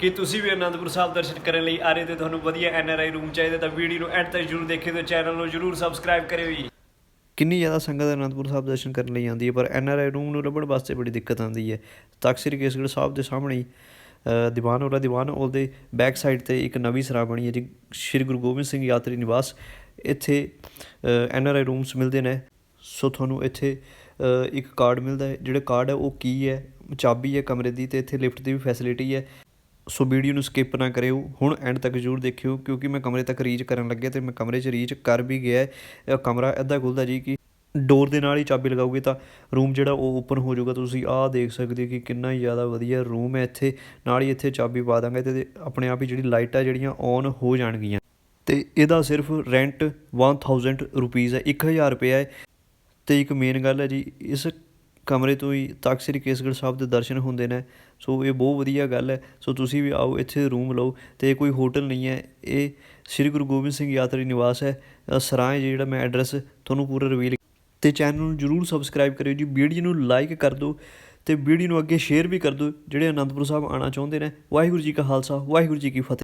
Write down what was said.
ਕਿ ਤੁਸੀਂ ਵੀ ਅਨੰਦਪੁਰ ਸਾਹਿਬ ਦਰਸ਼ਨ ਕਰਨ ਲਈ ਆ ਰਹੇ ਤੇ ਤੁਹਾਨੂੰ ਵਧੀਆ ਐਨਆਰਆਈ ਰੂਮ ਚਾਹੀਦਾ ਤਾਂ ਵੀਡੀਓ ਨੂੰ ਐਂਡ ਤੱਕ ਜਰੂਰ ਦੇਖਿਓ ਤੇ ਚੈਨਲ ਨੂੰ ਜਰੂਰ ਸਬਸਕ੍ਰਾਈਬ ਕਰਿਓ ਜੀ। ਕਿੰਨੀ ਜ਼ਿਆਦਾ ਸੰਗਤ ਅਨੰਦਪੁਰ ਸਾਹਿਬ ਦਰਸ਼ਨ ਕਰਨ ਲਈ ਆਉਂਦੀ ਹੈ, ਪਰ ਐਨਆਰਆਈ ਰੂਮ ਨੂੰ ਲੱਭਣ ਵਾਸਤੇ ਬੜੀ ਦਿੱਕਤ ਆਉਂਦੀ ਹੈ। ਤਖ਼ਤ ਸ੍ਰੀ ਕੇਸਗੜ੍ਹ ਸਾਹਿਬ ਦੇ ਸਾਹਮਣੇ ਦੀਵਾਨ ਹੋਲਾ ਦੀਵਾਨ ਹਾਲ ਦੇ ਬੈਕ ਸਾਈਡ ਤੇ ਇੱਕ ਨਵੀਂ ਸਰਾ ਬਣੀ ਹੈ ਜੀ ਸ਼੍ਰੀ ਗੁਰੂ ਗੋਬਿੰਦ ਸਿੰਘ ਯਾਤਰੀ ਨਿਵਾਸ ਇੱਥੇ ਐਨਆਰਆਈ ਰੂਮਸ ਮਿਲਦੇ ਨੇ। ਸੋ ਤੁਹਾਨੂੰ ਇੱਥੇ ਇੱਕ ਕਾਰਡ ਮਿਲਦਾ ਹੈ। ਜਿਹੜਾ ਕਾਰਡ ਹੈ ਉਹ ਕੀ ਹੈ, ਚਾਬੀ ਹੈ ਕਮਰੇ ਦੀ ਤੇ ਇੱਥੇ ਲਿਫਟ ਦੀ ਵੀ ਫੈਸਿਲਿਟੀ ਹੈ। ਸੋ ਵੀਡੀਓ ਨੂੰ ਸਕਿਪ ਨਾ ਕਰਿਓ, ਹੁਣ ਐਂਡ ਤੱਕ ਜ਼ਰੂਰ ਦੇਖਿਓ, ਕਿਉਂਕਿ ਮੈਂ ਕਮਰੇ ਤੱਕ ਰੀਚ ਕਰਨ ਲੱਗਿਆ ਤੇ ਮੈਂ ਕਮਰੇ 'ਚ ਰੀਚ ਕਰ ਵੀ ਗਿਆ ਹੈ। ਕਮਰਾ ਇੱਦਾਂ ਖੁੱਲਦਾ ਜੀ ਕਿ ਡੋਰ ਦੇ ਨਾਲ ਹੀ ਚਾਬੀ ਲਗਾਓਗੇ ਤਾਂ ਰੂਮ ਜਿਹੜਾ ਉਹ ਓਪਨ ਹੋ ਜਾਊਗਾ। ਤੁਸੀਂ ਆਹ ਦੇਖ ਸਕਦੇ ਹੋ ਕਿ ਕਿੰਨਾ ਹੀ ਜ਼ਿਆਦਾ ਵਧੀਆ ਰੂਮ ਹੈ ਇੱਥੇ। ਨਾਲ ਹੀ ਇੱਥੇ ਚਾਬੀ ਪਾ ਦਾਂਗੇ ਤੇ ਆਪਣੇ ਆਪ ਹੀ ਜਿਹੜੀ ਲਾਈਟਾਂ ਜਿਹੜੀਆਂ ਔਨ ਹੋ ਜਾਣਗੀਆਂ। ਤੇ ਇਹਦਾ ਸਿਰਫ ਰੈਂਟ 1000 ਰੁਪਈਸ ਹੈ 1000 ਰੁਪਏ ਹੈ। ਤੇ ਇੱਕ ਮੇਨ ਗੱਲ ਹੈ ਜੀ, ਇਸ ਕਮਰੇ ਤੋਂ ਹੀ ਤਖ਼ਤ ਸ੍ਰੀ ਕੇਸਗੜ੍ਹ ਸਾਹਿਬ ਦੇ ਦਰਸ਼ਨ ਹੁੰਦੇ ਨੇ। ਸੋ ਇਹ ਬਹੁਤ ਵਧੀਆ ਗੱਲ ਹੈ। ਸੋ ਤੁਸੀਂ ਵੀ ਆਓ ਇੱਥੇ ਰੂਮ ਲਓ ਤੇ ਇਹ ਕੋਈ ਹੋਟਲ ਨਹੀਂ ਹੈ। ਇਹ ਸ੍ਰੀ ਗੁਰੂ ਗੋਬਿੰਦ ਸਿੰਘ ਯਾਤਰੀ ਨਿਵਾਸ ਹੈ। ਅ, ਸਰਾਂ ਜਿਹੜਾ ਮੈਂ ਐਡਰੈਸ ਤੁਹਾਨੂੰ ਪੂਰਾ ਰਿਵੀਲ ਤੇ ਚੈਨਲ ਨੂੰ ਜਰੂਰ ਸਬਸਕ੍ਰਾਈਬ ਕਰਿਓ ਜੀ। ਵੀਡੀਓ ਨੂੰ ਲਾਈਕ ਕਰ ਦਿਓ ਤੇ ਵੀਡੀਓ ਨੂੰ ਅੱਗੇ ਸ਼ੇਅਰ ਵੀ ਕਰ ਦਿਓ। ਜਿਹੜੇ ਅਨੰਦਪੁਰ ਸਾਹਿਬ ਆਉਣਾ ਚਾਹੁੰਦੇ ਨੇ ਵਾਹਿਗੁਰੂ ਜੀ ਕਾ ਖਾਲਸਾ ਵਾਹਿਗੁਰੂ ਜੀ ਕੀ ਫਤਿਹ।